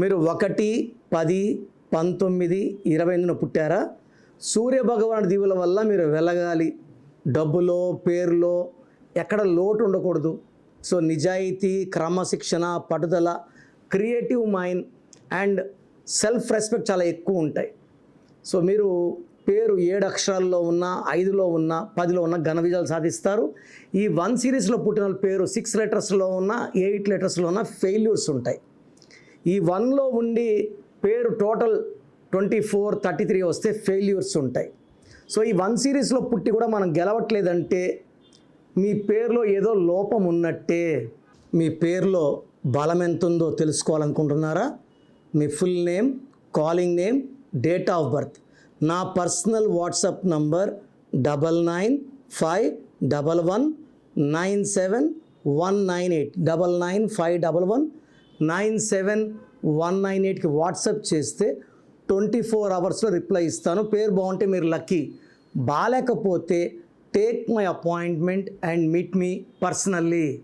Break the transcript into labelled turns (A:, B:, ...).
A: మీరు ఒకటి పది పంతొమ్మిది ఇరవై ఎనిమిదిన పుట్టారా? సూర్యభగవాను దీవుల వల్ల మీరు వెళ్ళగాలి డబ్బులో పేరులో ఎక్కడ లోటు ఉండకూడదు. సో నిజాయితీ క్రమశిక్షణ పట్టుదల creative mind and self respect చాలా ఎక్కువ ఉంటాయి. సో మీరు పేరు ఏడు అక్షరాల్లో ఉన్న ఐదులో ఉన్న పదిలో ఉన్న ఘన విజయాలు సాధిస్తారు. ఈ వన్ సిరీస్లో పుట్టిన పేరు సిక్స్ లెటర్స్లో ఉన్న ఎయిట్ లెటర్స్లో ఉన్న ఫెయిల్యూర్స్ ఉంటాయి. ఈ వన్లో ఉండి పేరు total twenty four thirty three వస్తే ఫెయిల్యూర్స్ ఉంటాయి. సో ఈ వన్ సిరీస్లో పుట్టి కూడా మనం గెలవట్లేదంటే మీ పేరులో ఏదో లోపం ఉన్నట్టే మీ పేరులో బలం ఎంత ఉందో తెలుసుకోవాలనుకుంటున్నారా? మీ full name calling name date of birth. నా personal WhatsApp number double nine five double one nine seven one nine eight double nine five double one nine seven one nine ఎయిట్కి వాట్సాప్ చేస్తే ట్వంటీ ఫోర్ అవర్స్లో reply ఇస్తాను. పేరు బాగుంటే మీరు lucky. బాగాలేకపోతే take my appointment and meet me personally.